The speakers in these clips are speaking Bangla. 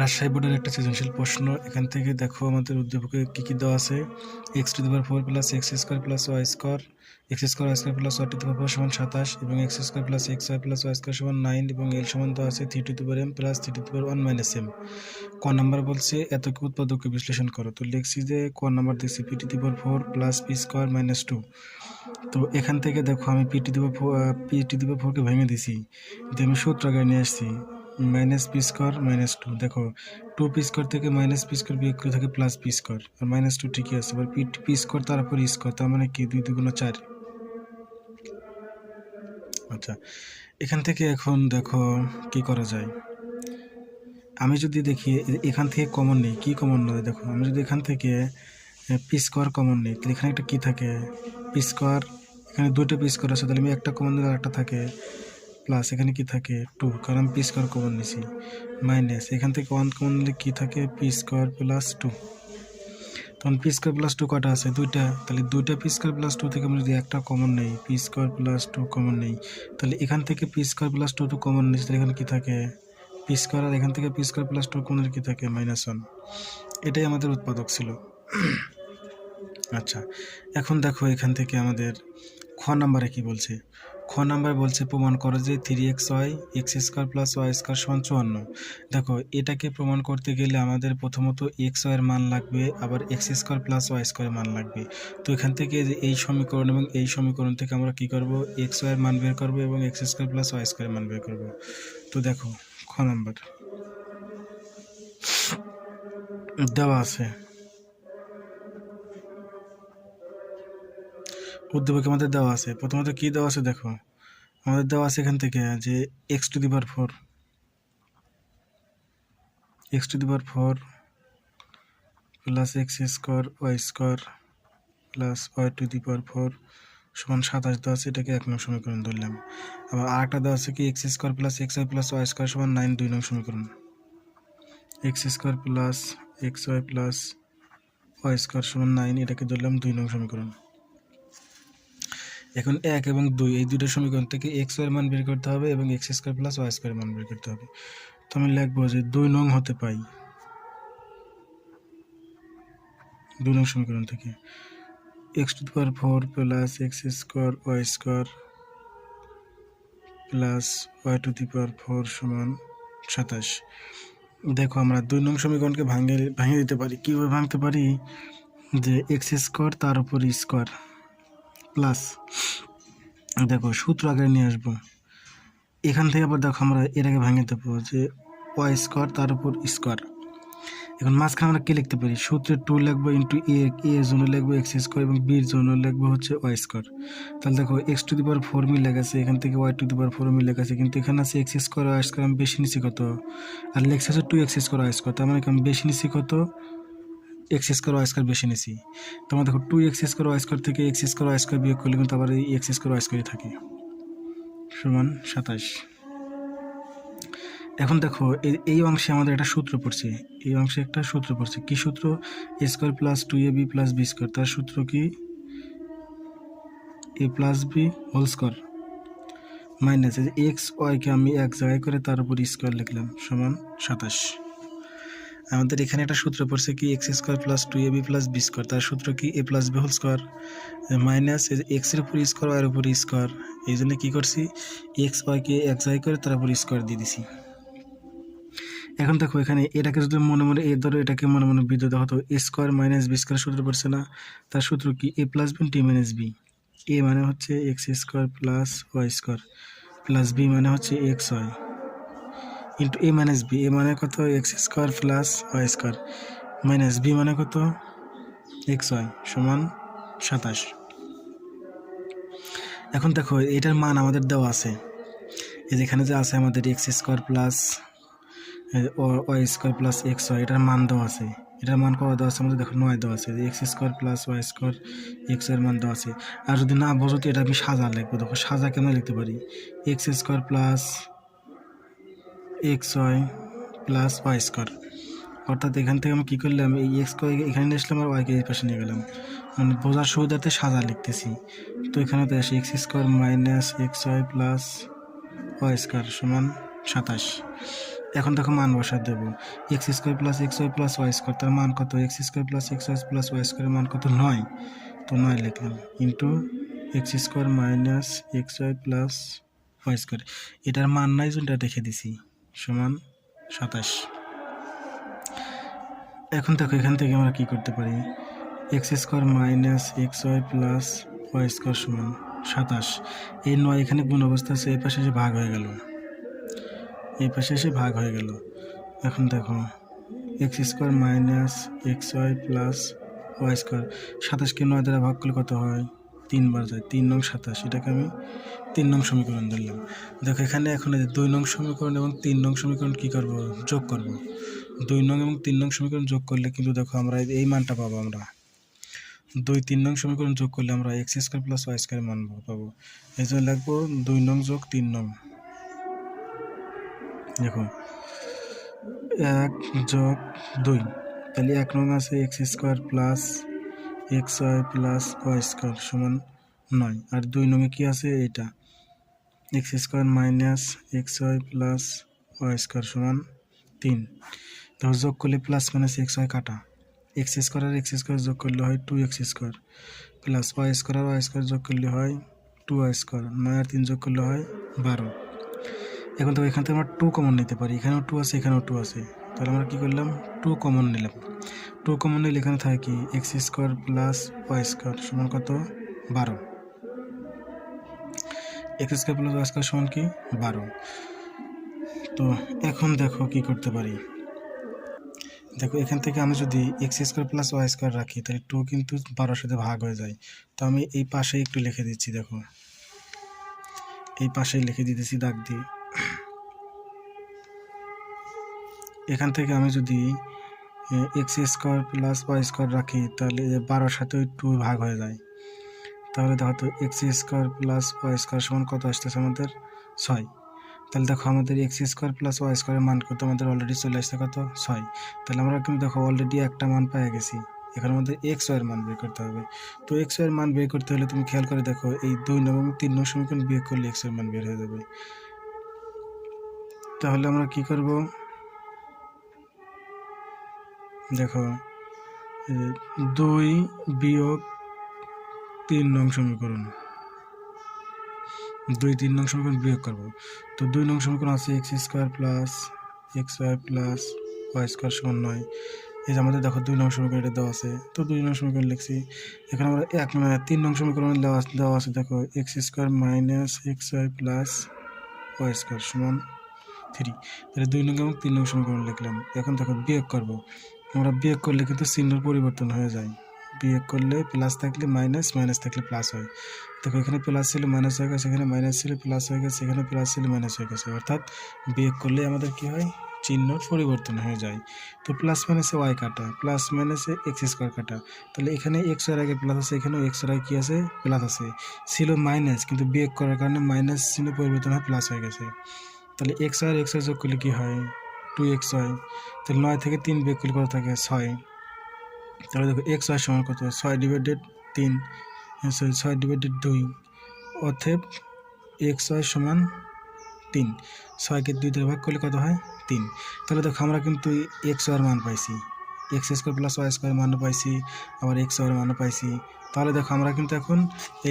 রাজশাহী বোর্ডের একটা সৃজনশীল প্রশ্ন, এখান থেকে দেখো আমাদের উদ্দীপকে কী কী দেওয়া আছে। X to the four plus x square plus y square x square y square plus y to the power four সমান সাতাশ এবং x square plus x y plus y square সমান নাইন এবং এল সমান দেওয়া আছে three to the power m plus three to the power one minus m ক নাম্বার বলছে এত কি উৎপাদককে বিশ্লেষণ করো। তো লিখছি যে ক নাম্বার দিচ্ছি p to the power four plus p square minus two তো এখান থেকে দেখো আমি p to the power four p to the ফোরকে ভেঙে দিছি দিয়ে আমি সূত্র আগে নিয়ে আসছি। Minus p square minus two দেখো টু পি স্কোয়ার থেকে মাইনাস পি স্কোয়ার বিয়োগ করে থাকে প্লাস পি স্কোয়ার আর মাইনাস টু ঠিকই আছে। এবার পি পি স্কোয়ার তারপর স্কোয়ার তার মানে কি? দুই দুগুণ চার। আচ্ছা এখান থেকে এখন দেখো কি করা যায়। আমি যদি দেখি এখান থেকে কমন নেই। কি কমন নয়? দেখো, আমি যদি এখান থেকে পি স্কোয়ার কমন নেই, তাহলে এখানে একটা কি থাকে? পি স্কোয়ার এখানে দুটো পি স্কোয়ার আছে, তাহলে আমি একটা কমন দিলে একটা থাকে। প্লাস এখানে কি থাকে টু কারণ পি স্কোয়ার কমন নিছি। মাইনাস এখান থেকে ওয়ান কমন নিলে কি থাকে? পি স্কোয়ার প্লাস টু তখন পি স্কোয়ার প্লাস টু কটা আছে? দুইটা। তাহলে দুইটা পি স্কোয়ার প্লাস টু থেকে আমি যদি একটা কমন নেই p square plus two common নেই, তাহলে এখান থেকে p square plus two two common নিচ্ছি তাহলে এখানে কি থাকে? পি স্কোয়ার আর এখান থেকে p square plus two common কি থাকে? মাইনাস ওয়ান এটাই আমাদের উৎপাদক ছিল। আচ্ছা এখন দেখো এখান থেকে আমাদের খ নাম্বারে কি বলছে? খ নাম্বার বলছে প্রমাণ করো যে three x y x square plus y square সমান চুয়ান্ন। দেখো, এটাকে প্রমাণ করতে গেলে আমাদের প্রথমত এক্স ওয়াইয়ের মান লাগবে, আবার এক্স স্কোয়ার প্লাস ওয়াই স্কোয়ারের মান লাগবে। তো এখান থেকে এই সমীকরণ এবং এই সমীকরণ থেকে আমরা কি করব? এক্স ওয়াইয়ের মান বের করব এবং এক্স স্কোয়ার প্লাস ওয়াই স্কোয়ারের মান বের করব। তো দেখো, খ নাম্বার। দেওয়া আছে। উদ্দীপকে আমাদের দেওয়া আছে। প্রথমত কি দেওয়া আছে দেখো। আমাদের দেওয়া আছে এখান থেকে যে x to the four x to the four plus x square y square plus y to the four সমান সাতাশ দেওয়া আছে, এটাকে এক নং সমীকরণ ধরলাম। আবার আরেকটা দেওয়া আছে কি? X square plus x y plus y square সমান নাইন দুই নং সমীকরণ। X square plus x y plus y square সমান নাইন এটাকে ধরলাম দুই নং সমীকরণ। এখন এক এবং দুই, এই দুটো সমীকরণ থেকে এক্সের মান বের করতে হবে এবং x square plus y square মান বের করতে হবে। তো আমি লিখব যে দুই নং হতে পাই দুই নং সমীকরণ থেকে। X to power four plus x square y square plus y to the power four সমান সাতাশ। দেখো আমরা দুই নং সমীকরণকে ভাঙে ভাঙে দিতে পারি। কীভাবে ভাঙতে পারি? যে এক্স স্কোয়ার তার উপর স্কোয়ার প্লাস দেখো, সূত্র আগে নিয়ে আসব। এখান থেকে আবার দেখো আমরা এর আগে ভাঙে দেবো যে ওয়াই স্কোয়ার তার উপর স্কোয়ার এখন মাঝখানে আমরা কী লিখতে পারি? সূত্রে টু লিখব ইন্টু এ এর জন্য লিখব এক্স স্কোয়ার এবং বির জন্য লিখব হচ্ছে ওয়াই স্কোয়ার তাহলে দেখো x to the power four মিলে গেছে, এখান থেকে y to the power four মিলে গেছে, কিন্তু এখানে আছে এক্স স্কোয়ার ওয়াই স্কোয়ার আমি বেশি কত? আর লেখছে হচ্ছে two x square y square তার মানে আমি বেশি নিচ্ছি কত? এক্স স্কোয়ার ওয়াই স্কোয়ার বেশি নিছি। তোমার দেখো two x square y square থেকে এক্স স্কোয়ার ওয়াই স্কোয়ার বিয়োগ করলে কিন্তু আবার এই এক্স স্কোয়ার ওয়াই স্কোয়ারই থাকে। সমান সাতাশ। এখন দেখো, এই অংশে আমাদের একটা সূত্র পড়ছে। এই অংশে একটা সূত্র পড়ছে। কি সূত্র? A square plus two a b plus b square তার সূত্র কি? A plus b whole square minus x ওয়াইকে আমি এক জায়গায় করে তার উপর স্কোয়ার লিখলাম। সমান সাতাশ। আমাদের এখানে একটা সূত্র পড়ছে কি x square plus two a b plus b square. তার সূত্র কি a plus b whole square minus এক্সের উপর স্কোয়ার ওয়াইয়ের উপর স্কোয়ার। এই জন্য কী করছি? এক্স ওয়াইকে এক্স জায়গায় করে তার উপর স্কোয়ার দিয়ে দিছি। এখন দেখো এখানে এটাকে যদি মনে মনে এ ধরো, এটাকে মনে মনে বি ধরতে হতো a square minus b square সূত্র পড়ছে না। তার সূত্র কি? এ প্লাস বি টি মাইনাস বি। এ মানে হচ্ছে x square plus y square, plus b মানে হচ্ছে x y. Into a minus b a মানে কত? X square plus y square minus b মানে কত? এক্স ওয়াই সমান সাতাশ। এখন দেখো, এটার মান আমাদের দেওয়া আছে। এই যেখানে যে আছে আমাদের x square plus y square plus x y এটার মান দেওয়া আছে। এটার মান কত দেওয়া আছে? আমাদের দেখো নয় দেওয়া আছে। X square plus y square এক্সের মান দেওয়া আছে। আর যদি না বোঝো তো এটা আমি সাজা লিখব। দেখো সাজা কেমন লিখতে পারি? X square plus x y plus y square অর্থাৎ এখান থেকে আমি কী করলাম? এই এক্স এখানে আসলাম আর ওয়াইকে এই পাশে নিয়ে গেলাম। মানে বোঝার সুবিধাতে সাজা লিখতেছি। তো এখানে তো আসে x square minus x y plus y square সমান সাতাশ। এখন দেখো মান বসা দেবো। X square plus x y plus y square তার মান কত? X square plus x y plus y স্কোয়ারের মান কত? নয়। তো নয় লিখলাম। Into x square minus x y plus y square এটার মান নাই জনটা রেখে দিছি। সমান সাতাশ। এখন দেখো, এখান থেকে আমরা কি করতে পারি? X square minus x y plus y square সমান সাতাশ। এই নয় এখানে গুণ অবস্থা আছে, এই পাশে এসে ভাগ হয়ে গেল। এই পাশে এসে ভাগ হয়ে গেল। এখন দেখো, x square minus x y plus y square সাতাশকে নয় দ্বারা ভাগ করলে কত হয়? তিনবার যায়, তিন নং সাতাশ, এটাকে আমি তিন নং সমীকরণ ধরলাম। দেখো, এখানে এখন দুই নং সমীকরণ এবং তিন নং সমীকরণ কী করব? যোগ করব। দুই নং এবং তিন নং সমীকরণ যোগ করলে কিন্তু দেখো আমরা এই মানটা পাবো আমরা। দুই তিন নং সমীকরণ যোগ করলে আমরা x square plus y square মান পাবো। এই জন্য লাগবো, দুই নং যোগ তিন নং। দেখো, এক যোগ দুই। তাহলে এক নং আছে x square plus x y plus y square সমান নয়। আর দুই নঙে কি আছে? এটা x square minus x y plus y square সমান তিন। তারপর যোগ করলে প্লাস মাইনাস এক্স ওয়াই কাটা। এক্স স্কোয়ার আর এক্স স্কোয়ার যোগ করলে হয় two x square plus y square আর ওয়াই স্কোয়ার যোগ করলে হয় টু ওয়াই স্কোয়ার নয় আর তিন যোগ করলে হয় বারো। এখন তো এখান থেকে আমরা টু কমন নিতে পারি। এখানেও টু আছে, এখানেও টু আছে। তাহলে আমরা কী করলাম? টু কমন নিলাম। টু কমন নিলে এখানে থাকে কি? X square plus y square সমান কত? বারো। X square plus y square সমান কি? বারো। তো এখন দেখো কি করতে পারি। দেখো, এখান থেকে আমি যদি x square plus y square রাখি, তাহলে টু কিন্তু বারোর সাথে ভাগ হয়ে যায়। তো আমি এই পাশে একটু লিখে দিচ্ছি, দেখো। এই পাশেই লিখে দিতেছি দাগ দিয়ে। এখান থেকে আমি যদি x square plus y square রাখি, তাহলে বারোর সাথে ওই টু ভাগ হয়ে যায়। তাহলে দেখো তো x square plus y square সমান কত আসতেছে আমাদের? ছয়। তাহলে দেখো আমাদের এক্স স্কোয়ার প্লাস ওয়াই স্কোয়ারের মান কত? আমাদের অলরেডি চলে আসছে কত? ছয়। তাহলে আমরা কিন্তু দেখো অলরেডি একটা মান পেয়ে গেছি। এখানে আমাদের এক্স ওয়ের মান বের করতে হবে। তো এক্স ওয়ের মান বের করতে হলে তুমি খেয়াল করে দেখো, এই দুই নং এবং তিন নং সমীকরণ বিয়োগ করলে এক্সের মান বের হয়ে যাবে। তাহলে আমরা কি করব? দেখো দুই বিয়োগ তিন নং সমীকরণ। দুই তিন নং সমীকরণ বিয়োগ করব। তো দুই নং সমীকরণ আছে x square plus x y plus y square সমান নয়। এই যে আমাদের দেখো দুই নং সমীকরণ এটা দেওয়া আছে। তো দুই নং সমীকরণ লিখছি। এখানে আমরা এক মানে তিন নং সমীকরণ দেওয়া আছে- দেওয়া আছে, দেখো, x square minus x y plus y square সমান থ্রি। তাহলে দুই নং এবং তিন নং সমীকরণ লিখলাম। এখন দেখো বিয়োগ করব। আমরা বিয়োগ করলে কিন্তু চিহ্নের পরিবর্তন হয়ে যায়। বিয়োগ করলে প্লাস থাকলে মাইনাস মাইনাস থাকলে প্লাস হয়। দেখো এখানে প্লাস ছিল মাইনাস হয়ে গেছে, এখানে মাইনাস ছিল প্লাস হয়ে গেছে, এখানে প্লাস ছিল মাইনাস হয়ে গেছে। অর্থাৎ বিয়োগ করলে আমাদের কি হয়? চিহ্নর পরিবর্তন হয়ে যায়। তো প্লাস মাইনাসে ওয়াই কাটা প্লাস মাইনাসে এক্স স্কোয়ার কাটা। তাহলে এখানে এক্সের আগে প্লাস আছে এখানেও এক্সের আগে কী আছে? প্লাস আছে। ছিল মাইনাস কিন্তু বিয়োগ করার কারণে মাইনাস চিহ্ন পরিবর্তন হয় প্লাস হয়ে গেছে। তাহলে এক্স আর এক্স যোগ করলে কী হয়? টু এক্স হয় তাহলে নয় থেকে তিন বিয়োগ করলে কত থাকে? ছয়। তাহলে দেখো এক্স ওয়াই সমান কত? ছয় ডিভাইডেড তিন সরি ছয় ডিভাইডেড দুই। অতএব এক্স ওয়াই সমান তিন। ছয়কে দুই দ্বারা ভাগ করলে কত হয়? তিন। তাহলে দেখো আমরা কিন্তু এক্স ওয়ার মান পাইছি। X square plus y square মানও পাইছি, আবার এক্স ওয়ার মানও পাইছি। তাহলে দেখো, আমরা কিন্তু এখন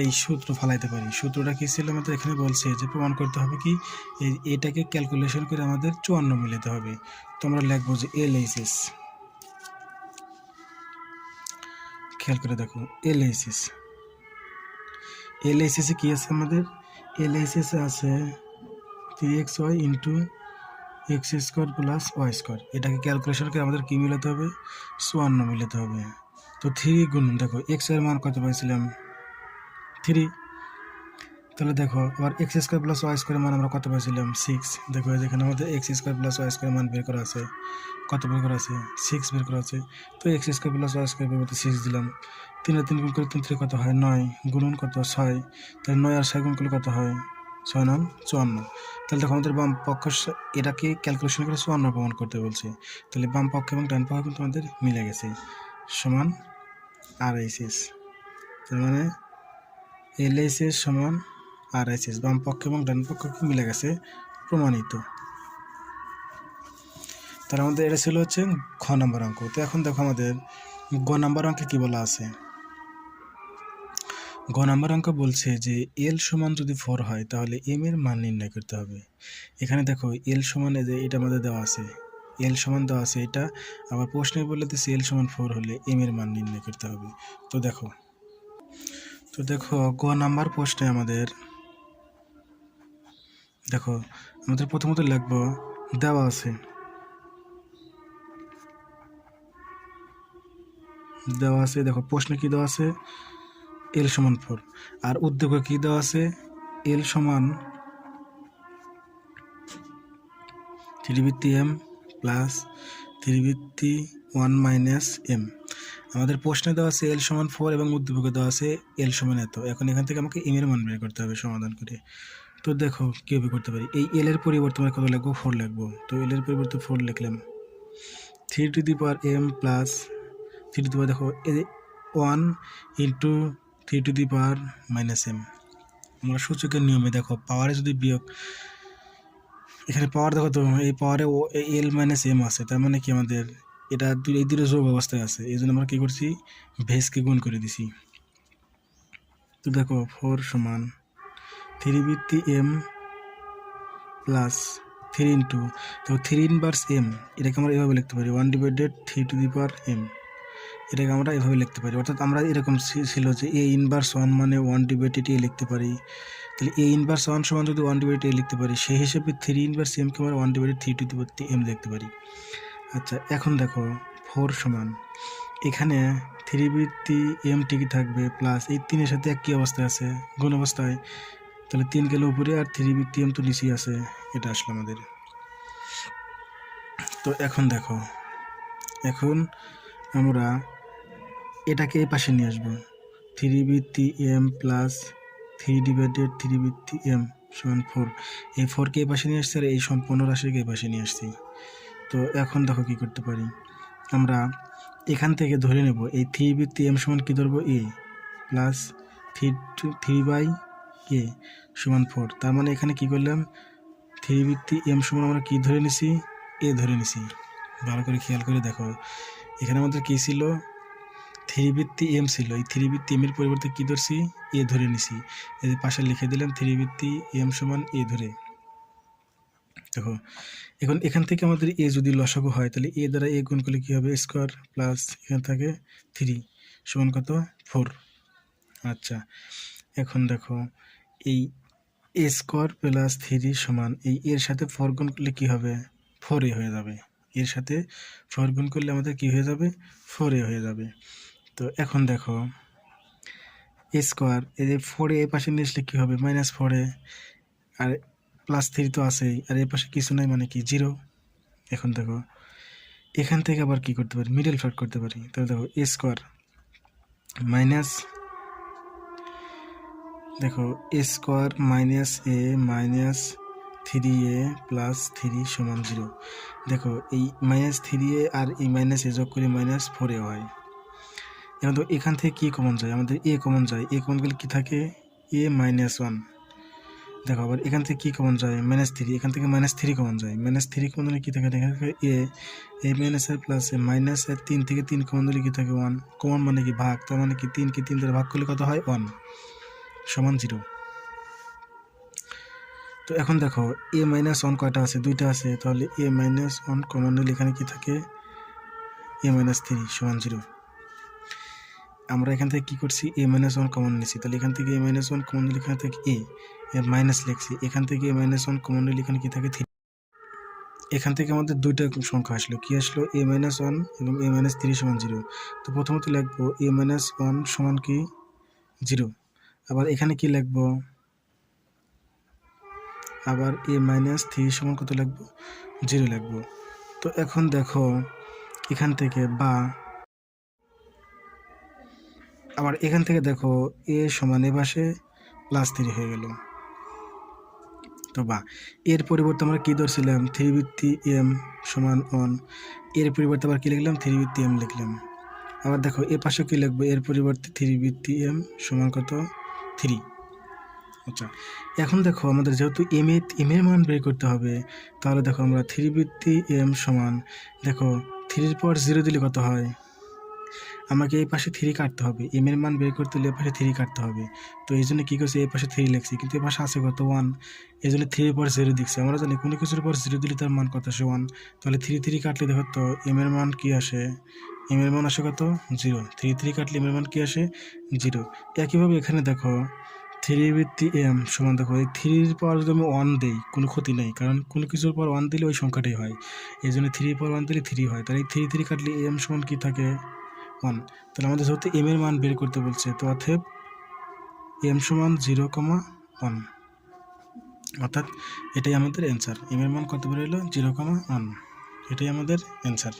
এই সূত্র ফালাইতে পারি। সূত্রটা কী ছিল আমাদের? এখানে বলছে যে প্রমাণ করতে হবে কি, এই এটাকে ক্যালকুলেশন করে আমাদের চুয়ান্ন মিলাতে হবে। তো আমরা লিখব যে এল এইচ এস। খেয়াল করে দেখো, L H S. L H এসে কী আছে আমাদের? এল এইচ এসে আছে three x y into x square plus y square এটাকে ক্যালকুলেশন করে আমাদের কী মিলাতে হবে? চুয়ান্ন মিলাতে হবে। তো থ্রি গুণ দেখো এক্সের মান কত পাইছিলাম? থ্রি। তাহলে দেখো আবার এক্স স্কোয়ার প্লাস ওয়াই স্কোয়ারের মান আমরা কত পাইছিলাম? সিক্স দেখো যেখানে আমাদের এক্স স্কোয়ার প্লাস ওয়াই স্কোয়ারের মান বের করা আছে। কত বের করা আছে? সিক্স বের করা আছে। তো x square plus y square বের সিক্স দিলাম। তিন আর তিন গুণ করে তিন থ্রি কত হয়? নয়। গুণন কত? ছয়। তাহলে নয় আর ছয় গুণ করলে কত হয়? ছয় নন চুয়ান্ন। তাহলে দেখো, আমাদের বাম পক্ষ এটাকে ক্যালকুলেশন করে চুয়ান্ন প্রমাণ করতে বলছে। তাহলে বাম পক্ষ এবং ডান পক্ষ কিন্তু আমাদের মিলে গেছে। সমান আর এইচএস তার মানে এল এইচএস সমান আর এইচএস বাম পক্ষ এবং ডান পক্ষ কি মিলে গেছে প্রমাণিত। তার আমাদের এটা ছিল হচ্ছে খ নাম্বার অঙ্ক। তো এখন দেখো আমাদের গ নাম্বার অঙ্কে কি বলা আছে? গ নাম্বার অঙ্ক বলছে যে এল সমান যদি ফোর হয়, তাহলে এম এর মান নির্ণয় করতে হবে। এখানে দেখো এল সমান যে এটা আমাদের দেওয়া আছে। এল সমান দেওয়া আছে এটা। আবার প্রশ্নে বলে দিচ্ছে এল সমান ফোর হলে এম এর মান নির্ণয় করতে হবে। তো দেখো তো দেখো গ নাম্বার প্রশ্নে আমাদের, দেখো আমাদের প্রথমত লিখব, দেওয়া আছে। দেওয়া আছে, দেখো প্রশ্নে কি দেওয়া আছে? এল সমান ফোর আর উদ্যোগে কি দেওয়া আছে? এল সমান থ্রি বৃত্তি এম প্লাস থ্রি বৃত্তি ওয়ান মাইনাস এম আমাদের প্রশ্নে দেওয়া আছে এল সমান ফোর এবং উদ্দীপকে দেওয়া আছে এল সমান এত। এখন এখান থেকে আমাকে এম এর মান বের করতে হবে, সমাধান করে। তো দেখো, কীভাবে করতে পারি? এই এল এর পরিবর্তে কত লিখব? ফোর লিখব। তো এল এর পরিবর্তে ফোর লিখলাম। Three to the power m plus three to the power দেখো one into three to the power minus m আমরা সূচকের নিয়মে, দেখো পাওয়ারে যদি বিয়োগ এখানে পাওয়ার দেখো তো, এই পাওয়ারে ও এল মাইনাস এম আছে, তার মানে কি আমাদের? এটা এই দুটো যোগ অবস্থায় আছে, এই জন্য আমরা কী করছি? ভেসকে গুণ করে দিছি। তো দেখো ফোর সমান থ্রি বৃত্তি এম প্লাস থ্রি ইন্টু তো থ্রি ইনভার্স এম এটাকে আমরা এভাবে লিখতে পারি one divided three to the power m এটাকে আমরা এভাবে লিখতে পারি। অর্থাৎ আমরা এরকম ছিল যে এ ইনভার্স ওয়ান মানে ওয়ান ডিভাইডেড এ লিখতে পারি। তাহলে এ ইনভার্স ওয়ান সমান যদি ওয়ান ডিভাইডেড এ লিখতে পারি, সেই হিসেবে থ্রি ইনভার্স এমকে আমরা one divided three to the power m লিখতে পারি। আচ্ছা এখন দেখো ফোর সমান। এখানে থ্রি বৃত্তি এম টিকি থাকবে প্লাস এই তিনের সাথে এক কী অবস্থায় আছে? গুণ অবস্থায়। তাহলে তিন গেলে উপরে আর থ্রি বৃত্তি এম তো নিচেই আছে, এটা আসলো আমাদের। তো এখন দেখো, এখন আমরা এটাকে এই পাশে নিয়ে আসব। থ্রি বৃত্তি m plus three divided three বৃত্তি এম সমান ফোর এই ফোরকে এই পাশে নিয়ে আসছি আর এই সম্পূর্ণ রাশিকে এই পাশে নিয়ে আসছি। তো এখন দেখো কি করতে পারি। আমরা এখান থেকে ধরে নেব এই থ্রি বৃত্তি এম সমান কী ধরবো? A plus three two three by a সমান ফোর তার মানে এখানে কি করলাম? থ্রি বৃত্তি এম সমান আমরা কি ধরে নিছি? এ ধরে নিছি। ভালো করে খেয়াল করে দেখো। এখানে আমাদের কী ছিল? থ্রি বৃত্তি এম ছিল। এই থ্রি এম এর পরিবর্তে কী ধরছি? এ ধরে নিছি। এই পাশে লিখে দিলাম থ্রি বৃত্তি এম সমান এ ধরে। দেখো, এখন এখান থেকে আমাদের এ যদি লসাগু হয়, তাহলে এ দ্বারা এ গুণ করলে কী হবে? স্কোয়ার প্লাস এখানে থাকে থ্রি সমান কত? ফোর। আচ্ছা এখন দেখো, এই এ স্কোয়ার প্লাস থ্রি সমান, এই এর সাথে ফোর গুণ করলে কী হবে? ফোর এ হয়ে যাবে। এর সাথে ফোর গুণ করলে আমাদের কী হয়ে যাবে? ফোর এ হয়ে যাবে। তো এখন দেখো এ স্কোয়ার এই যে ফোরে এ পাশে নিয়ে আসলে কী হবে? মাইনাস ফোরে আর প্লাস থ্রি তো আছেই, আর এ পাশে কিছু নাই মানে কি? জিরো এখন দেখো, এখান থেকে আবার কি করতে পারি? মিডল ফ্যাক্ট করতে পারি। তাহলে দেখো এ স্কোয়ার মাইনাস দেখো a square minus a minus three a plus three সমান জিরো দেখো, এই মাইনাস থ্রি এ আর এই মাইনাস এ যোগ করে মাইনাস ফোর হয়। এখন তো এখান থেকে কী কমন যায়? আমাদের এ কমন যায়। এ কমন গেলে কি থাকে? এ মাইনাস ওয়ান দেখো, আবার এখান থেকে কী কমন যায়? মাইনাস থ্রি এখান থেকে মাইনাস থ্রি কমন যায়। মাইনাস থ্রি কমন হলে কী থাকে? এখান থেকে এ এ মাইনাস আর প্লাস এ মাইনাস এর তিন থেকে তিন কমন হলে কী থাকে? ওয়ান কমন মানে কি ভাগ? তার মানে কি তিন কি তিন দ্বারা ভাগ করলে কত হয়? ওয়ান সমান জিরো তো এখন দেখো এ মাইনাস ওয়ান কয়টা আছে? দুইটা আছে। তাহলে এ মাইনাস ওয়ান কমন হলে এখানে কী থাকে? এ মাইনাস থ্রি সমান জিরো আমরা এখান থেকে কি করছি? এ মাইনাস ওয়ান কমন নিয়েছি তাহলে এখান থেকে এ মাইনাস ওয়ান কমন নিলে এখান থেকে এ মাইনাস লিখছি। এখান থেকে এ মাইনাস ওয়ান কমন নিলে এখানে কি থাকে? থ্রি এখান থেকে আমাদের দুইটা সংখ্যা আসলো। কি আসলো? এ মাইনাস ওয়ান এবং এ মাইনাস থ্রি সমান জিরো তো প্রথমত লিখব এ মাইনাস ওয়ান সমান কি? জিরো আবার এখানে কি লিখব? আবার এ মাইনাস থ্রি সমান কত লিখব? জিরো লিখব। তো এখন দেখো, এখান থেকে বা আবার এখান থেকে দেখো, এ সমান এ পাশে প্লাস থ্রি হয়ে গেল। তো বা, এর পরিবর্তে আমরা কী ধরছিলাম? থ্রি বৃত্তি এম সমান ওয়ানের পরিবর্তে আবার কী লিখলাম? থ্রি বৃত্তি এম লিখলাম। আবার দেখো, এ পাশে কী লিখব? এর পরিবর্তে থ্রি বৃত্তি এম সমান কত? থ্রি আচ্ছা এখন দেখো, আমাদের যেহেতু এম এ এম এর মান বের করতে হবে, তাহলে দেখো আমরা থ্রি বৃত্তি এম সমান, দেখো থ্রির পর জিরো দিলে কত হয়? আমাকে এই পাশে থ্রি কাটতে হবে। এম এর মান বের করতে হলে এই পাশে থ্রি কাটতে হবে। তো এই জন্য কী করছি, এই পাশে থ্রি লিখছি, কিন্তু এ পাশে আছে কত? ওয়ান এই জন্য থ্রির পর জিরো দিচ্ছি। আমরা জানি কোনো কিছুর পর জিরো দিলে তার মান কত আসে? ওয়ান তাহলে থ্রি থ্রি কাটলে দেখো তো এম এর মান কী আসে? এম এর মান আসে কত? জিরো থ্রি থ্রি কাটলে এম এর মান কী আসে? জিরো একইভাবে এখানে দেখো থ্রি বৃত্তি এম সমান দেখো, এই থ্রির পর যদি আমি ওয়ান দিই, কোনো ক্ষতি নেই, কারণ কোনো কিছুর পর ওয়ান দিলে ওই সংখ্যাটাই হয়। এই জন্য থ্রির পর ওয়ান দিলে থ্রি হয়। তাহলে এই থ্রি থ্রি কাটলে এম সমান কী থাকে? ওয়ান তাহলে আমাদের যেহেতু এম এর মান বের করতে বলছে, তো অথব এম সমান জিরো কমা ওয়ান অর্থাৎ এটাই আমাদের অ্যান্সার এম এর মান কত বের হলো? জিরো কমা ওয়ান এটাই আমাদের অ্যান্সার